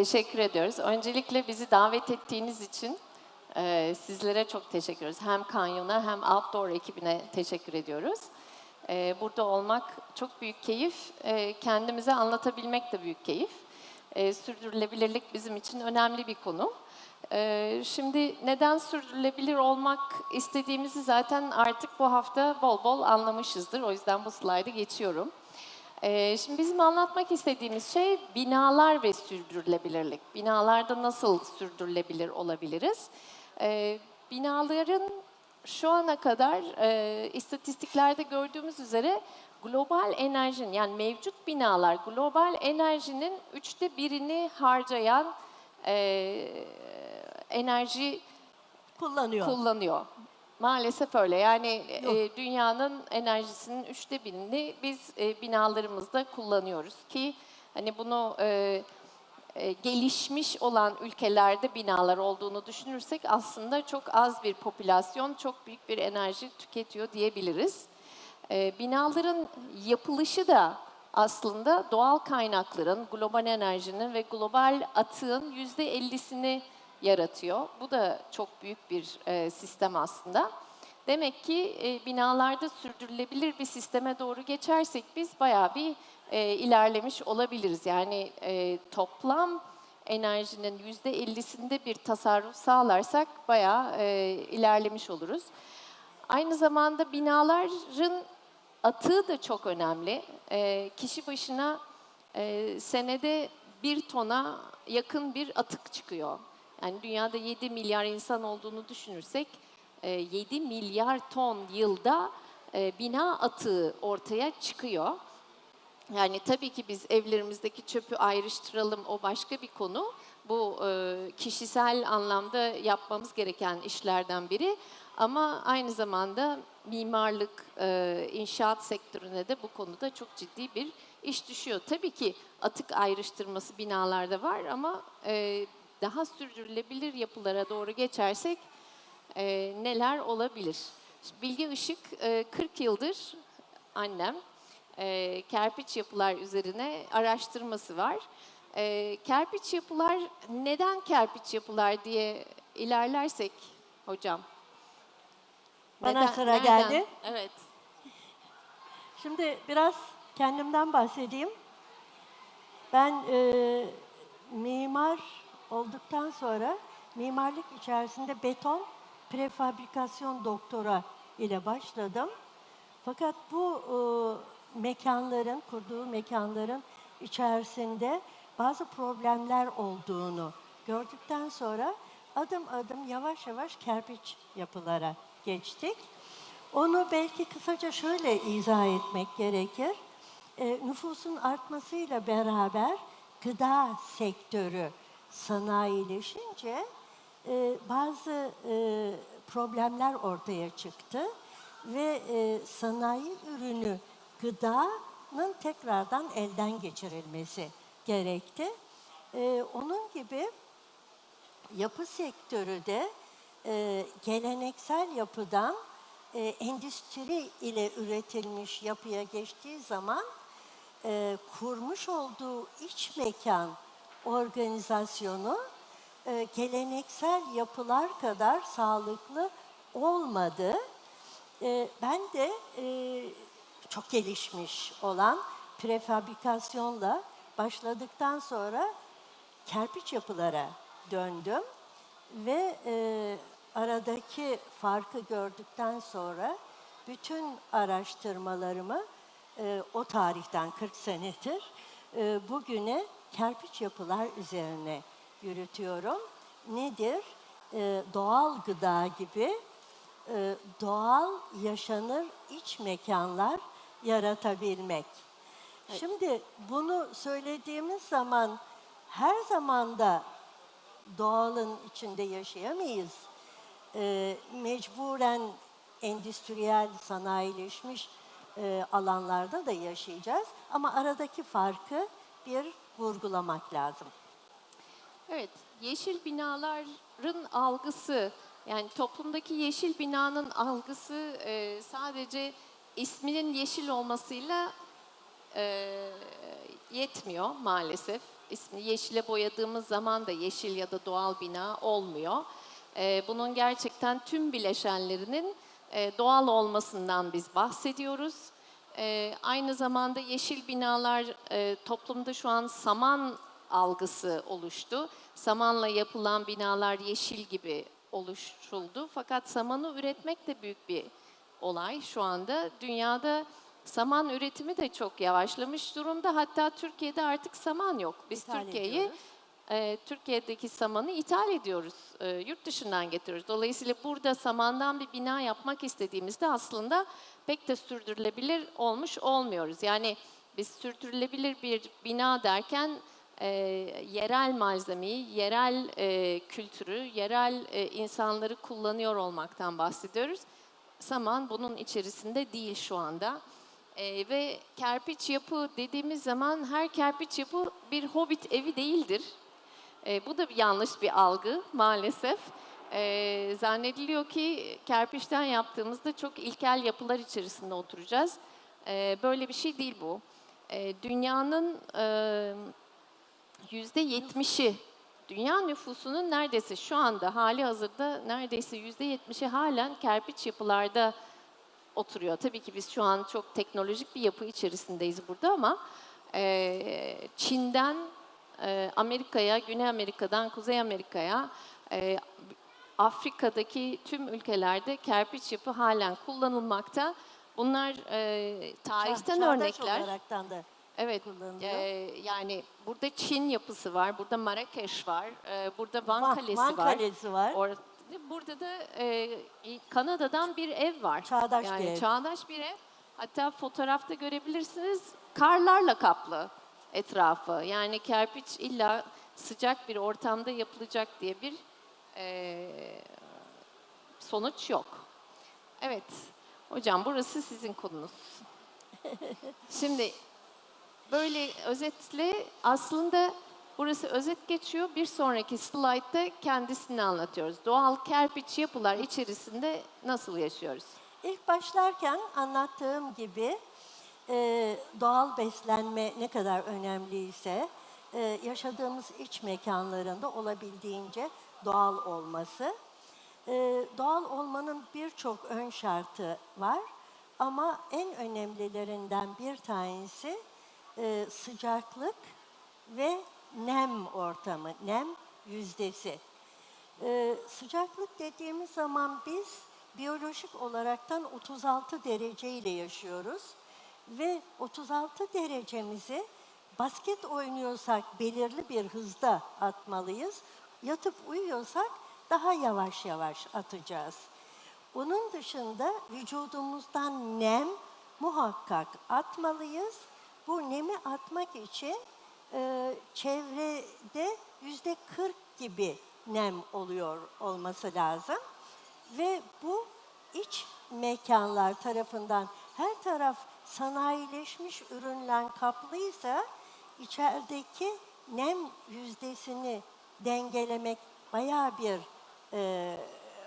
Teşekkür ediyoruz. Öncelikle bizi davet ettiğiniz için e, sizlere çok teşekkür ediyoruz. Hem Kanyon'a hem Outdoor ekibine teşekkür ediyoruz. E, burada olmak çok büyük keyif. E, kendimize anlatabilmek de büyük keyif. E, sürdürülebilirlik bizim için önemli bir konu. E, şimdi neden sürdürülebilir olmak istediğimizi zaten artık bu hafta bol bol anlamışızdır. O yüzden bu slaydı geçiyorum. Ee, şimdi bizim anlatmak istediğimiz şey binalar ve sürdürülebilirlik. Binalarda nasıl sürdürülebilir olabiliriz? Ee, binaların şu ana kadar e, istatistiklerde gördüğümüz üzere global enerjinin yani mevcut binalar global enerjinin üçte birini harcayan e, enerji kullanıyor. kullanıyor. Maalesef öyle. Yani e, dünyanın enerjisinin üçte birini biz e, binalarımızda kullanıyoruz ki hani bunu e, e, gelişmiş olan ülkelerde binalar olduğunu düşünürsek aslında çok az bir popülasyon çok büyük bir enerji tüketiyor diyebiliriz. E, binaların yapılışı da aslında doğal kaynakların, global enerjinin ve global atığın yüzde ellisini yaratıyor. Bu da çok büyük bir e, sistem aslında. Demek ki e, binalarda sürdürülebilir bir sisteme doğru geçersek biz bayağı bir e, ilerlemiş olabiliriz. Yani e, toplam enerjinin yüzde ellisinde bir tasarruf sağlarsak bayağı e, ilerlemiş oluruz. Aynı zamanda binaların atığı da çok önemli. E, kişi başına e, senede bir tona yakın bir atık çıkıyor. Yani dünyada 7 milyar insan olduğunu düşünürsek e, 7 milyar ton yılda e, bina atığı ortaya çıkıyor. Yani tabii ki biz evlerimizdeki çöpü ayrıştıralım o başka bir konu. Bu e, kişisel anlamda yapmamız gereken işlerden biri. Ama aynı zamanda mimarlık, e, inşaat sektörüne de bu konuda çok ciddi bir iş düşüyor. Tabii ki atık ayrıştırması binalarda var ama e, daha sürdürülebilir yapılara doğru geçersek e, neler olabilir? Bilge Işık e, 40 yıldır annem e, kerpiç yapılar üzerine araştırması var. E, kerpiç yapılar neden kerpiç yapılar diye ilerlersek hocam? Bana sıra geldi. Evet. Şimdi biraz kendimden bahsedeyim. Ben e, mimar olduktan sonra mimarlık içerisinde beton prefabrikasyon doktora ile başladım. Fakat bu e, mekanların, kurduğu mekanların içerisinde bazı problemler olduğunu gördükten sonra adım adım yavaş yavaş kerpiç yapılara geçtik. Onu belki kısaca şöyle izah etmek gerekir. E, nüfusun artmasıyla beraber gıda sektörü sanayileşince e, bazı e, problemler ortaya çıktı ve e, sanayi ürünü gıdanın tekrardan elden geçirilmesi gerekti. E, onun gibi yapı sektörü de e, geleneksel yapıdan e, endüstri ile üretilmiş yapıya geçtiği zaman e, kurmuş olduğu iç mekan organizasyonu e, geleneksel yapılar kadar sağlıklı olmadı. E, ben de e, çok gelişmiş olan prefabrikasyonla başladıktan sonra kerpiç yapılara döndüm ve e, aradaki farkı gördükten sonra bütün araştırmalarımı e, o tarihten 40 senedir e, bugüne kerpiç yapılar üzerine yürütüyorum. Nedir? E, doğal gıda gibi e, doğal yaşanır iç mekanlar yaratabilmek. Şimdi bunu söylediğimiz zaman her zaman da doğalın içinde yaşayamayız. E, mecburen endüstriyel, sanayileşmiş e, alanlarda da yaşayacağız. Ama aradaki farkı bir vurgulamak lazım. Evet, yeşil binaların algısı, yani toplumdaki yeşil binanın algısı e, sadece isminin yeşil olmasıyla e, yetmiyor maalesef. ismini yeşile boyadığımız zaman da yeşil ya da doğal bina olmuyor. E, bunun gerçekten tüm bileşenlerinin e, doğal olmasından biz bahsediyoruz. E, aynı zamanda yeşil binalar e, toplumda şu an saman algısı oluştu. Samanla yapılan binalar yeşil gibi oluşturuldu. Fakat samanı üretmek de büyük bir olay şu anda. Dünyada saman üretimi de çok yavaşlamış durumda. Hatta Türkiye'de artık saman yok. Biz İthal Türkiye'yi ediyoruz. E, Türkiye'deki samanı ithal ediyoruz. E, yurt dışından getiriyoruz. Dolayısıyla burada samandan bir bina yapmak istediğimizde aslında pek de sürdürülebilir olmuş olmuyoruz. Yani biz sürdürülebilir bir bina derken e, yerel malzemeyi, yerel e, kültürü, yerel e, insanları kullanıyor olmaktan bahsediyoruz. Saman bunun içerisinde değil şu anda. Ee, ve kerpiç yapı dediğimiz zaman her kerpiç yapı bir hobbit evi değildir. Ee, bu da bir yanlış bir algı maalesef. Ee, zannediliyor ki kerpiçten yaptığımızda çok ilkel yapılar içerisinde oturacağız. Ee, böyle bir şey değil bu. Ee, dünyanın e, yüzde yetmişi, dünya nüfusunun neredeyse şu anda hali hazırda neredeyse yüzde yetmişi halen kerpiç yapılarda oturuyor. Tabii ki biz şu an çok teknolojik bir yapı içerisindeyiz burada ama e, Çin'den e, Amerika'ya, Güney Amerika'dan Kuzey Amerika'ya, e, Afrika'daki tüm ülkelerde kerpiç yapı halen kullanılmakta. Bunlar e, tarihten Çağdaş örnekler. olaraktan da Evet, e, yani burada Çin yapısı var, burada Marrakeş var, e, burada Van, Van- Kalesi Van var. Kalesi var. Or- burada da e, Kanada'dan bir ev var. Çağdaş yani bir ev. Çağdaş bir ev. Hatta fotoğrafta görebilirsiniz karlarla kaplı etrafı. Yani kerpiç illa sıcak bir ortamda yapılacak diye bir e, sonuç yok. Evet, hocam burası sizin konunuz. Şimdi böyle özetle aslında burası özet geçiyor. Bir sonraki slaytta kendisini anlatıyoruz. Doğal kerpiç yapılar içerisinde nasıl yaşıyoruz? İlk başlarken anlattığım gibi e, doğal beslenme ne kadar önemliyse e, yaşadığımız iç mekanlarında olabildiğince doğal olması. E, doğal olmanın birçok ön şartı var ama en önemlilerinden bir tanesi e, sıcaklık ve nem ortamı, nem yüzdesi. Ee, sıcaklık dediğimiz zaman biz biyolojik olaraktan 36 derece ile yaşıyoruz ve 36 derecemizi basket oynuyorsak belirli bir hızda atmalıyız. Yatıp uyuyorsak daha yavaş yavaş atacağız. Bunun dışında vücudumuzdan nem muhakkak atmalıyız. Bu nemi atmak için e, çevrede yüzde 40 gibi nem oluyor olması lazım. Ve bu iç mekanlar tarafından her taraf sanayileşmiş ürünle kaplıysa içerideki nem yüzdesini dengelemek bayağı bir e,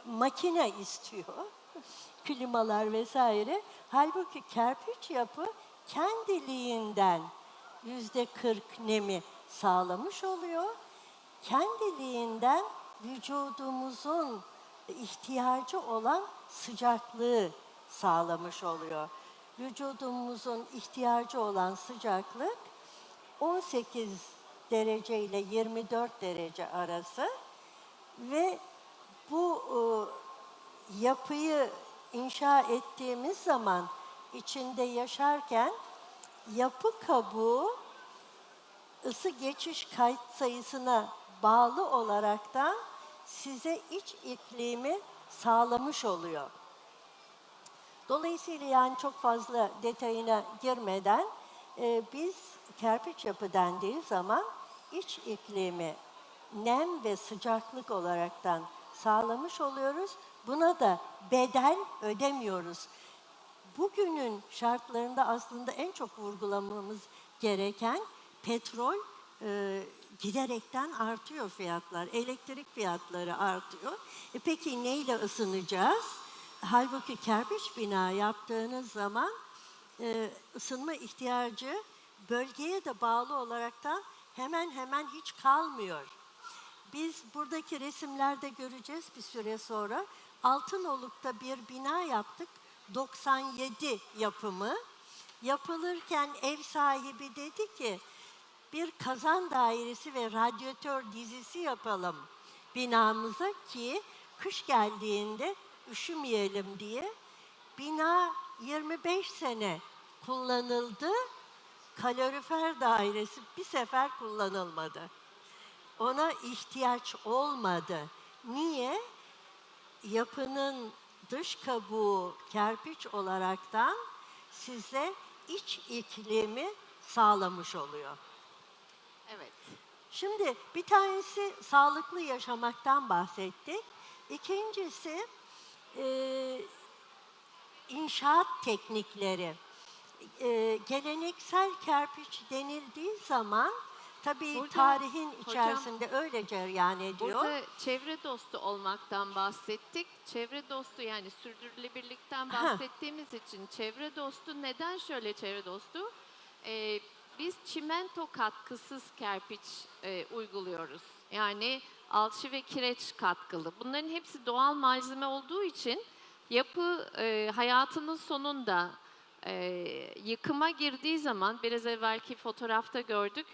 makine istiyor. Klimalar vesaire. Halbuki kerpiç yapı kendiliğinden yüzde 40 nemi sağlamış oluyor. Kendiliğinden vücudumuzun ihtiyacı olan sıcaklığı sağlamış oluyor. Vücudumuzun ihtiyacı olan sıcaklık 18 derece ile 24 derece arası ve bu e, yapıyı inşa ettiğimiz zaman içinde yaşarken yapı kabuğu ısı geçiş kayıt sayısına bağlı olaraktan size iç iklimi sağlamış oluyor. Dolayısıyla yani çok fazla detayına girmeden e, biz kerpiç yapı dendiği zaman iç iklimi nem ve sıcaklık olaraktan sağlamış oluyoruz. Buna da bedel ödemiyoruz. Bugünün şartlarında aslında en çok vurgulamamız gereken petrol e, giderekten artıyor fiyatlar. Elektrik fiyatları artıyor. E peki neyle ısınacağız? Halbuki kerpiç bina yaptığınız zaman e, ısınma ihtiyacı bölgeye de bağlı olaraktan hemen hemen hiç kalmıyor. Biz buradaki resimlerde göreceğiz bir süre sonra. Altınoluk'ta bir bina yaptık. 97 yapımı. Yapılırken ev sahibi dedi ki bir kazan dairesi ve radyatör dizisi yapalım binamıza ki kış geldiğinde üşümeyelim diye. Bina 25 sene kullanıldı. Kalorifer dairesi bir sefer kullanılmadı. Ona ihtiyaç olmadı. Niye? Yapının dış kabuğu kerpiç olaraktan size iç iklimi sağlamış oluyor. Evet. Şimdi bir tanesi sağlıklı yaşamaktan bahsettik. İkincisi e, inşaat teknikleri. E, geleneksel kerpiç denildiği zaman tabii Burada tarihin hocam, içerisinde öyle cereyan ediyor. Burada çevre dostu olmaktan bahsettik. Çevre dostu yani sürdürülebilirlikten Ha. bahsettiğimiz için çevre dostu neden şöyle çevre dostu? Ee, biz çimento katkısız kerpiç e, uyguluyoruz. Yani alçı ve kireç katkılı. Bunların hepsi doğal malzeme olduğu için yapı e, hayatının sonunda e, yıkıma girdiği zaman biraz evvelki fotoğrafta gördük.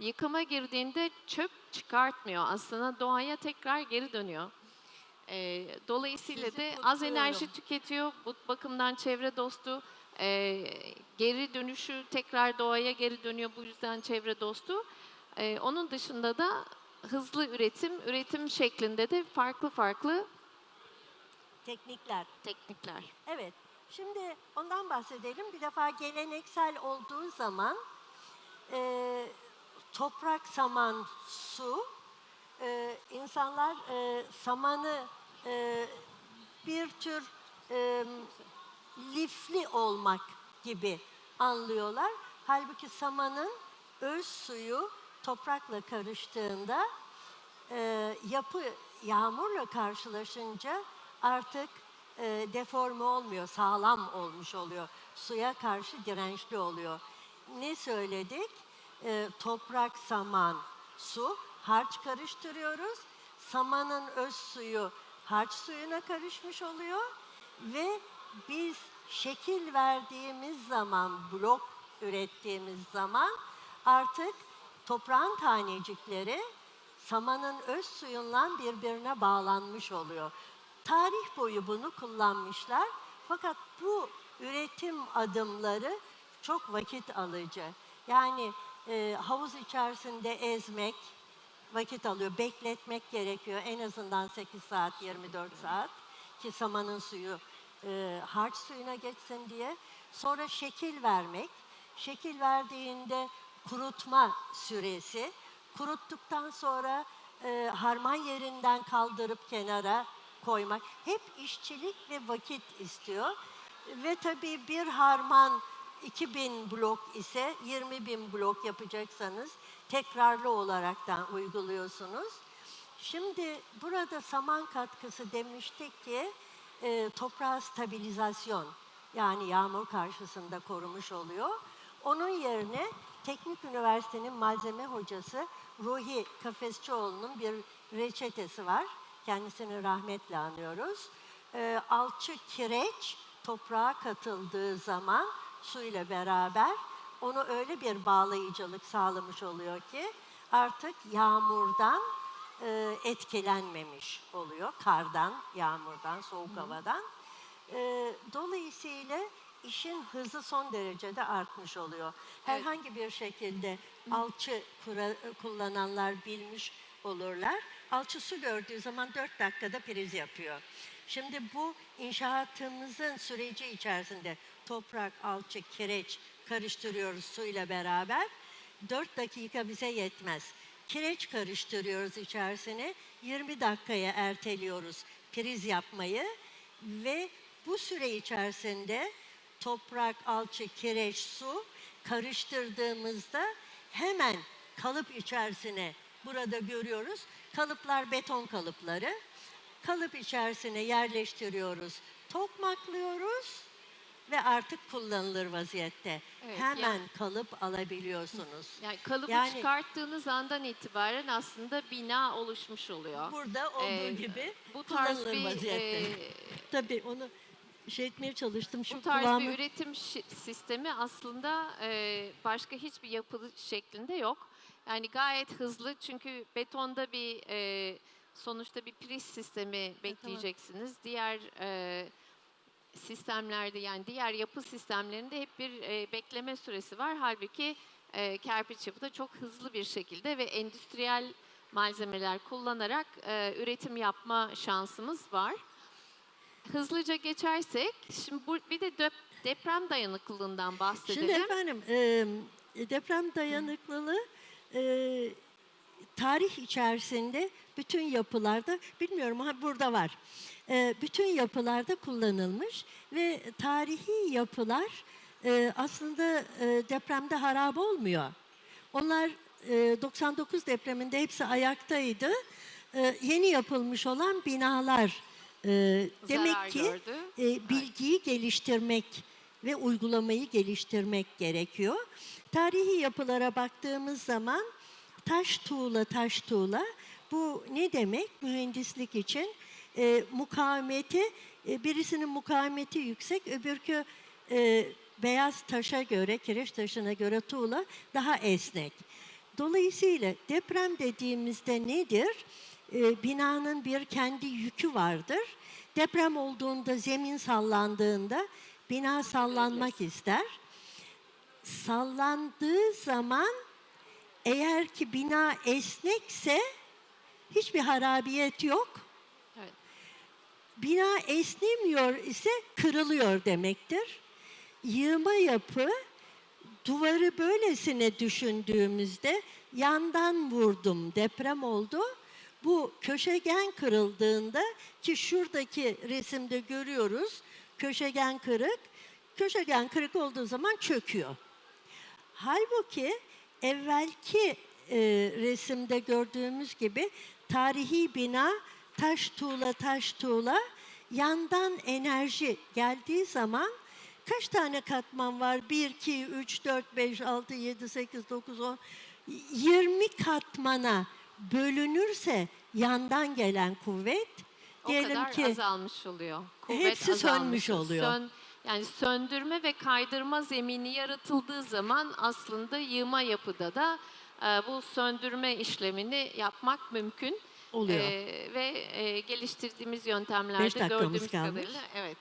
Yıkıma girdiğinde çöp çıkartmıyor. Aslında doğaya tekrar geri dönüyor. E, dolayısıyla Sizi da az enerji tüketiyor. Bu bakımdan çevre dostu e, geri dönüşü tekrar doğaya geri dönüyor. Bu yüzden çevre dostu. E, onun dışında da hızlı üretim, üretim şeklinde de farklı farklı Teknikler. teknikler. Evet. Şimdi ondan bahsedelim. Bir defa geleneksel olduğu zaman e, toprak, saman, su. E, insanlar e, samanı e, bir tür e, lifli olmak gibi anlıyorlar. Halbuki samanın öz suyu toprakla karıştığında e, yapı yağmurla karşılaşınca artık e, deforme olmuyor, sağlam olmuş oluyor. Suya karşı dirençli oluyor. Ne söyledik? E, toprak, saman, su, harç karıştırıyoruz. Samanın öz suyu harç suyuna karışmış oluyor ve biz şekil verdiğimiz zaman, blok ürettiğimiz zaman artık toprağın tanecikleri samanın öz suyunla birbirine bağlanmış oluyor. Tarih boyu bunu kullanmışlar. Fakat bu üretim adımları çok vakit alıcı. Yani e, havuz içerisinde ezmek vakit alıyor. Bekletmek gerekiyor. En azından 8 saat, 24 saat ki samanın suyu e, harç suyuna geçsin diye. Sonra şekil vermek. Şekil verdiğinde kurutma süresi. Kuruttuktan sonra e, harman yerinden kaldırıp kenara koymak. Hep işçilik ve vakit istiyor. Ve tabii bir harman 2000 blok ise 20 bin blok yapacaksanız tekrarlı olaraktan uyguluyorsunuz. Şimdi burada saman katkısı demiştik ki e, toprağı stabilizasyon yani yağmur karşısında korumuş oluyor. Onun yerine Teknik Üniversitenin malzeme hocası Ruhi Kafesçioğlu'nun bir reçetesi var. Kendisini rahmetle anıyoruz. E, alçı kireç toprağa katıldığı zaman suyla beraber onu öyle bir bağlayıcılık sağlamış oluyor ki artık yağmurdan e, etkilenmemiş oluyor. Kardan, yağmurdan, soğuk havadan. E, dolayısıyla işin hızı son derecede artmış oluyor. Herhangi bir şekilde alçı kura- kullananlar bilmiş olurlar. Alçı su gördüğü zaman 4 dakikada priz yapıyor. Şimdi bu inşaatımızın süreci içerisinde toprak, alçı, kireç karıştırıyoruz suyla beraber. 4 dakika bize yetmez. Kireç karıştırıyoruz içerisine. 20 dakikaya erteliyoruz priz yapmayı ve bu süre içerisinde toprak, alçı, kireç, su karıştırdığımızda hemen kalıp içerisine burada görüyoruz. Kalıplar beton kalıpları. Kalıp içerisine yerleştiriyoruz. Tokmaklıyoruz ve artık kullanılır vaziyette. Evet, Hemen yani- kalıp alabiliyorsunuz. Yani kalıbı Yani- çıkarttığınız andan itibaren aslında bina oluşmuş oluyor. Burada olduğu Ee, gibi Bu tarz kullanılır bir vaziyette. e, Tabii onu şey etmeye çalıştım. Şu bu tarz kulağımı... bir üretim sistemi aslında e, başka hiçbir yapı şeklinde yok. Yani gayet hızlı çünkü betonda bir e, sonuçta bir priz sistemi bekleyeceksiniz. Diğer e, sistemlerde yani diğer yapı sistemlerinde hep bir e, bekleme süresi var. Halbuki e, kerpiç yapıda çok hızlı bir şekilde ve endüstriyel malzemeler kullanarak e, üretim yapma şansımız var. Hızlıca geçersek, şimdi bu, bir de dep- deprem dayanıklılığından bahsedelim. Şimdi efendim e, deprem dayanıklılığı e, tarih içerisinde bütün yapılarda bilmiyorum ha burada var. E, bütün yapılarda kullanılmış ve tarihi yapılar e, aslında e, depremde harap olmuyor. Onlar e, 99 depreminde hepsi ayaktaydı. E, yeni yapılmış olan binalar e, demek ki gördü. e, bilgiyi geliştirmek ve uygulamayı geliştirmek gerekiyor. Tarihi yapılara baktığımız zaman taş tuğla taş tuğla bu ne demek mühendislik için? E, mukavemeti e, birisinin mukavemeti yüksek öbürkü e, beyaz taşa göre kireç taşına göre tuğla daha esnek. Dolayısıyla deprem dediğimizde nedir? E, binanın bir kendi yükü vardır. Deprem olduğunda zemin sallandığında bina sallanmak ister. Sallandığı zaman eğer ki bina esnekse hiçbir harabiyet yok. Evet. Bina esnemiyor ise kırılıyor demektir. Yığma yapı duvarı böylesine düşündüğümüzde yandan vurdum deprem oldu. Bu köşegen kırıldığında ki şuradaki resimde görüyoruz köşegen kırık. Köşegen kırık olduğu zaman çöküyor. Halbuki evvelki e, resimde gördüğümüz gibi tarihi bina taş tuğla taş tuğla yandan enerji geldiği zaman kaç tane katman var? 1, 2, 3, 4, 5, 6, 7, 8, 9, 10, 20 katmana bölünürse yandan gelen kuvvet O diyelim kadar ki azalmış oluyor. Hepsi azalmış sönmüş oluyor. Sön- yani söndürme ve kaydırma zemini yaratıldığı zaman aslında yığma yapıda da e, bu söndürme işlemini yapmak mümkün. Oluyor. E, ve e, geliştirdiğimiz Beş yöntemlerde dakikamız gördüğümüz kalmış. kadarıyla evet.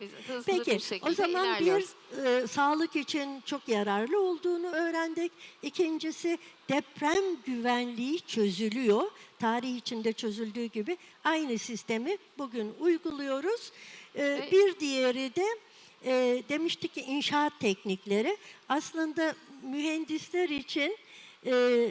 Biz hızlı Peki bir şekilde o zaman ilerliyoruz. bir e, sağlık için çok yararlı olduğunu öğrendik. İkincisi deprem güvenliği çözülüyor. Tarih içinde çözüldüğü gibi aynı sistemi bugün uyguluyoruz. E, Ve- bir diğeri de e, demiştik ki inşaat teknikleri. Aslında mühendisler için e,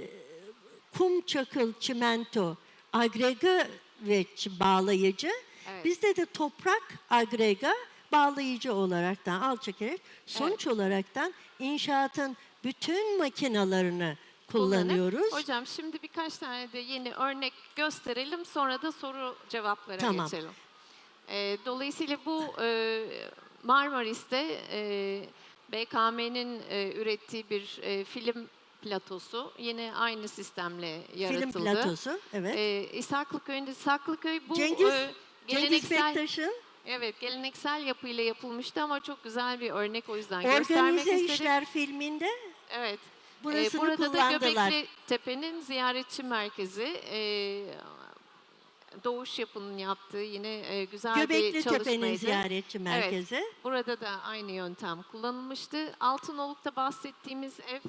kum, çakıl, çimento, agrega ve bağlayıcı. Evet. Bizde de toprak, agrega, bağlayıcı olaraktan alçakireç. Sonuç olaraktan inşaatın bütün makinalarını kullanıyoruz. Hocam şimdi birkaç tane de yeni örnek gösterelim sonra da soru cevaplara Tamam. geçelim. Ee, dolayısıyla bu e, Marmaris'te e, BKM'nin e, ürettiği bir e, film platosu yine aynı sistemle yaratıldı. Film platosu, evet. Ee, İshaklı Köyü'nde bu Cengiz, e, Cengiz geleneksel Bektaş'ın evet geleneksel yapıyla yapılmıştı ama çok güzel bir örnek o yüzden göstermek Organize istedim. İşler filminde Evet. Ee, burasını burada da kullandılar. Göbekli Tepe'nin ziyaretçi merkezi. Ee, Doğuş Yapı'nın yaptığı yine e, güzel bir Göbekli çalışmaydı. Tepe'nin ziyaretçi merkezi. Burada da aynı yöntem kullanılmıştı. Altınoluk'ta bahsettiğimiz ev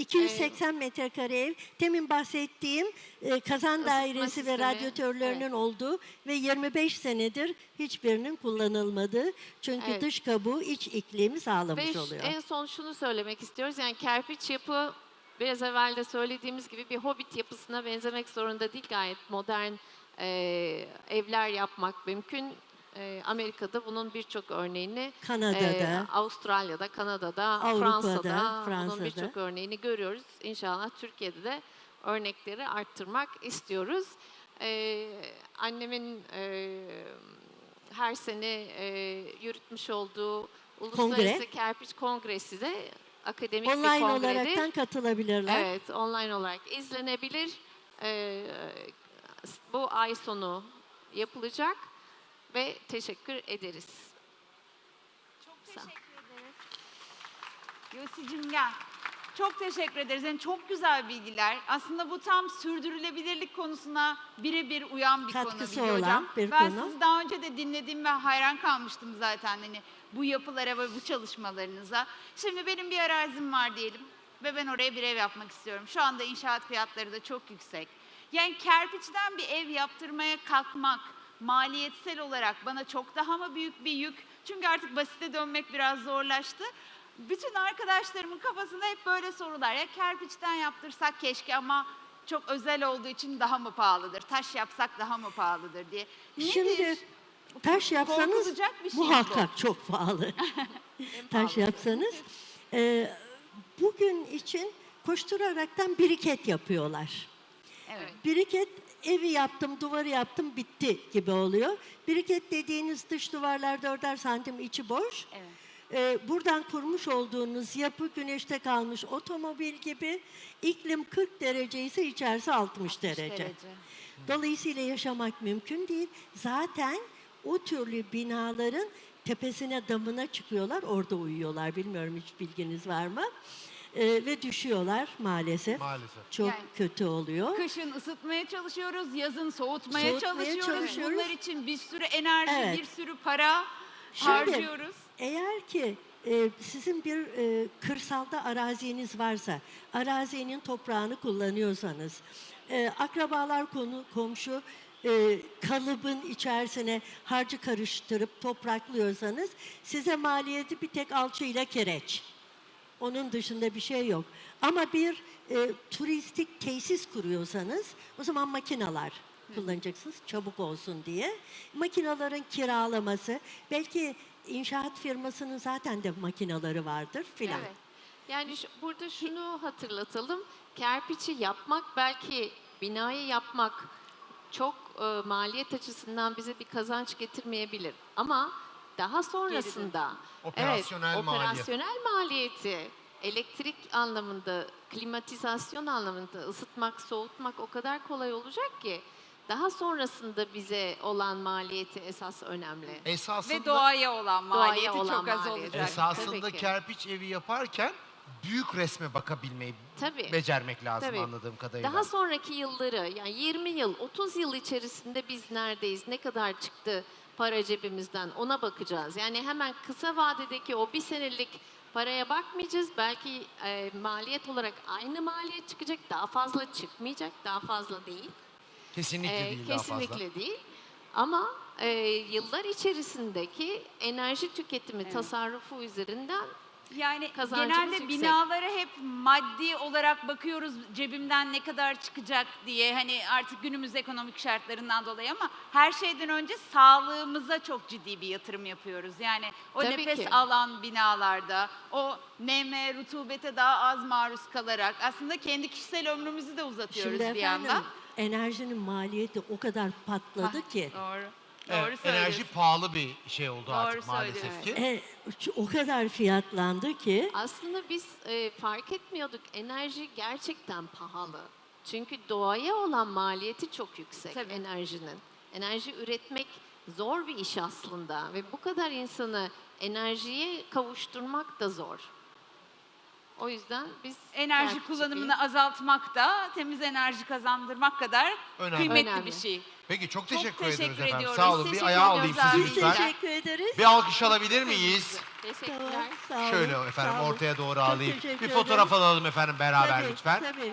280 metrekare ev. Temin bahsettiğim e, kazan dairesi ve sistemi, radyatörlerinin evet. olduğu ve 25 senedir hiçbirinin kullanılmadığı. Çünkü Evet. dış kabuğu iç iklimi sağlamış Ve ş- oluyor. en son şunu söylemek istiyoruz. Yani kerpiç yapı biraz evvel de söylediğimiz gibi bir hobbit yapısına benzemek zorunda değil. Gayet modern e, evler yapmak mümkün. E, Amerika'da bunun birçok örneğini, Kanada'da. e, Avustralya'da, Kanada'da, Avrupa'da, Fransa'da, Fransa'da. bunun birçok örneğini görüyoruz. İnşallah Türkiye'de de örnekleri arttırmak istiyoruz. E, annemin e, her sene e, yürütmüş olduğu Uluslararası Kerpiç Kongresi de akademik bir Online kongredir. olaraktan katılabilirler. Evet, online olarak izlenebilir. Ee, bu ay sonu yapılacak ve teşekkür ederiz. Çok teşekkür ederiz. Yosicim gel. Çok teşekkür ederiz. Yani çok güzel bilgiler. Aslında bu tam sürdürülebilirlik konusuna birebir uyan bir Katkısı konu Bilge olan hocam. bir ben konu. sizi daha önce de dinlediğim ve hayran kalmıştım zaten hani bu yapılara ve bu çalışmalarınıza. Şimdi benim bir arazim var diyelim ve ben oraya bir ev yapmak istiyorum. Şu anda inşaat fiyatları da çok yüksek. Yani kerpiçten bir ev yaptırmaya kalkmak maliyetsel olarak bana çok daha mı büyük bir yük? Çünkü artık basite dönmek biraz zorlaştı. Bütün arkadaşlarımın kafasında hep böyle sorular. Ya kerpiçten yaptırsak keşke ama çok özel olduğu için daha mı pahalıdır? Taş yapsak daha mı pahalıdır diye. Nedir? Şimdi taş yapsanız bir şey bu. muhakkak çok pahalı. taş yapsanız. Ee, bugün için koşturaraktan biriket yapıyorlar. Evet. Biriket evi yaptım, duvarı yaptım, bitti gibi oluyor. Biriket dediğiniz dış duvarlar dörder santim içi boş. Evet. Ee, buradan kurmuş olduğunuz yapı güneşte kalmış otomobil gibi. iklim 40 derece ise içerisi 60 derece. derece. Dolayısıyla yaşamak mümkün değil. Zaten o türlü binaların tepesine damına çıkıyorlar, orada uyuyorlar. Bilmiyorum hiç bilginiz var mı? Ee, ve düşüyorlar maalesef. Maalesef. Çok Yani- kötü oluyor. Kışın ısıtmaya çalışıyoruz, yazın soğutmaya, Soğutmaya çalışıyoruz. çalışıyoruz. Bunlar için bir sürü enerji, Evet. bir sürü para Şimdi, harcıyoruz. Eğer ki e, sizin bir e, kırsalda araziniz varsa, arazinin toprağını kullanıyorsanız, e, akrabalar konu komşu e, kalıbın içerisine harcı karıştırıp topraklıyorsanız size maliyeti bir tek alçı ile kereç. Onun dışında bir şey yok. Ama bir e, turistik tesis kuruyorsanız o zaman makinalar kullanacaksınız çabuk olsun diye. Makinaların kiralaması, belki inşaat firmasının zaten de makinaları vardır filan. Evet. Yani şu- burada şunu hatırlatalım. Kerpiçi yapmak belki binayı yapmak çok e, maliyet açısından bize bir kazanç getirmeyebilir. Ama daha sonrasında Operasyonel evet, maliyet. operasyonel maliyeti elektrik anlamında, klimatizasyon anlamında ısıtmak, soğutmak o kadar kolay olacak ki daha sonrasında bize olan maliyeti esas önemli. Esasında, Ve doğaya olan Doğaya maliyeti olan çok az maliyeti. olacak. esasında kerpiç evi yaparken büyük resme bakabilmeyi Tabii. becermek lazım Tabii. anladığım kadarıyla. Daha sonraki yılları yani 20 yıl, 30 yıl içerisinde biz neredeyiz, ne kadar çıktı para cebimizden ona bakacağız. Yani hemen kısa vadedeki o bir senelik paraya bakmayacağız. Belki e, maliyet olarak aynı maliyet çıkacak, daha fazla çıkmayacak, daha fazla değil. kesinlikle Ee, değil daha kesinlikle fazla. değil. Ama e, yıllar içerisindeki enerji tüketimi tasarrufu üzerinden Yani Kazancımız genelde yüksek. binalara hep maddi olarak bakıyoruz cebimden ne kadar çıkacak diye hani artık günümüz ekonomik şartlarından dolayı ama her şeyden önce sağlığımıza çok ciddi bir yatırım yapıyoruz. Yani o Tabii nefes ki. alan binalarda o neme, rutubete daha az maruz kalarak aslında kendi kişisel ömrümüzü de uzatıyoruz Şimdi bir efendim yandan. enerjinin maliyeti o kadar patladı ki. Doğru. Evet, enerji söylüyorsun. pahalı bir şey oldu Doğru artık maalesef söylüyorsun. ki. E, o kadar fiyatlandı ki Aslında biz e, fark etmiyorduk. Enerji gerçekten pahalı. Çünkü doğaya olan maliyeti çok yüksek Tabii. enerjinin. Enerji üretmek zor bir iş aslında ve bu kadar insanı enerjiye kavuşturmak da zor. O yüzden biz Enerji kullanımını azaltmak da temiz enerji kazandırmak kadar Önemli. kıymetli Önemli. bir şey. Peki çok Çok teşekkür, teşekkür ediyoruz efendim. ediyoruz. Sağ olun. Teşekkür bir ayağa alayım ediyoruz sizi abi. biz lütfen. teşekkür ederiz. Bir alkış alabilir miyiz? Teşekkürler. Sağ olun, Şöyle sağ efendim olun. ortaya doğru Çok alayım. teşekkür Bir fotoğraf ederim. alalım efendim beraber Tabii, lütfen. Tabii.